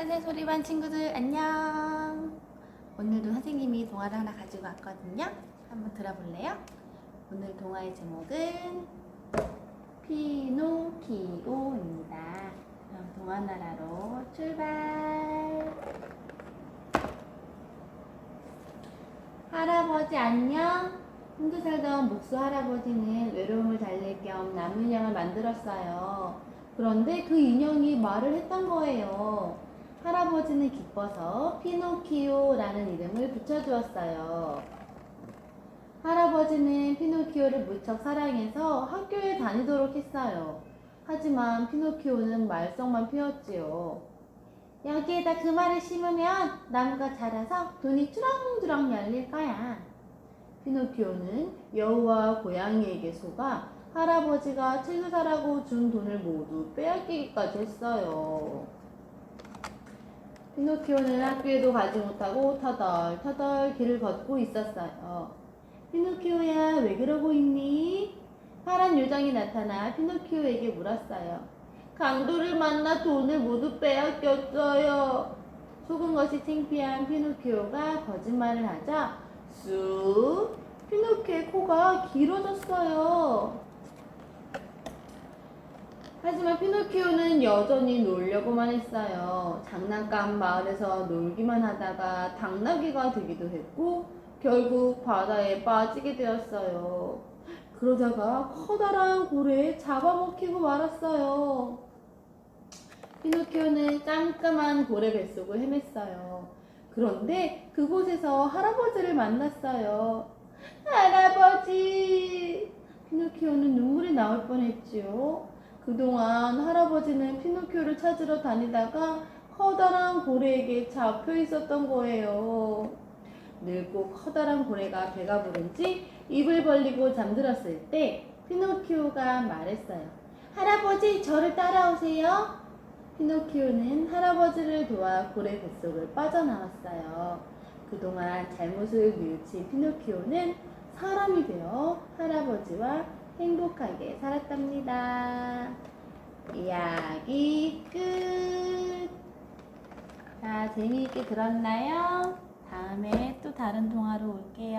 산새소리반 친구들 안녕. 오늘도 선생님이 동화를 하나 가지고 왔거든요. 한번 들어볼래요? 오늘 동화의 제목은 피노키오입니다. 그럼 동화 나라로 출발. 할아버지 안녕. 혼자 살던 목수 할아버지는 외로움을 달랠 겸 나무 인형을 만들었어요. 그런데 그 인형이 말을 했던 거예요. 할아버지는 기뻐서 피노키오라는 이름을 붙여주었어요. 할아버지는 피노키오를 무척 사랑해서 학교에 다니도록 했어요. 하지만 피노키오는 말썽만 피웠지요. 여기에다 그 말을 심으면 나무가 자라서 돈이 주렁주렁 열릴 거야. 피노키오는 여우와 고양이에게 속아 할아버지가 책을 사라고 준 돈을 모두 빼앗기기까지 했어요. 피노키오는 학교에도 가지 못하고 터덜 터덜 길을 걷고 있었어요. 피노키오야, 왜 그러고 있니? 파란 요정이 나타나 피노키오에게 물었어요. 강도를 만나 돈을 모두 빼앗겼어요. 속은 것이 창피한 피노키오가 거짓말을 하자 쑥 피노키오의 코가 길어졌어요. 하지만 피노키오는 여전히 놀려고만 했어요. 장난감 마을에서 놀기만 하다가 당나귀가 되기도 했고 결국 바다에 빠지게 되었어요. 그러다가 커다란 고래에 잡아먹히고 말았어요. 피노키오는 깜깜한 고래 뱃속을 헤맸어요. 그런데 그곳에서 할아버지를 만났어요. 할아버지! 피노키오는 눈물이 나올 뻔했지요. 그동안 할아버지는 피노키오를 찾으러 다니다가 커다란 고래에게 잡혀 있었던 거예요. 늙고 커다란 고래가 배가 부른지 입을 벌리고 잠들었을 때 피노키오가 말했어요. 할아버지, 저를 따라오세요. 피노키오는 할아버지를 도와 고래 뱃속을 빠져나왔어요. 그동안 잘못을 뉘우친 피노키오는 사람이 되어 할아버지와 행복하게 살았답니다. 이야기 끝. 자, 재미있게 들었나요? 다음에 또 다른 동화로. 안녕.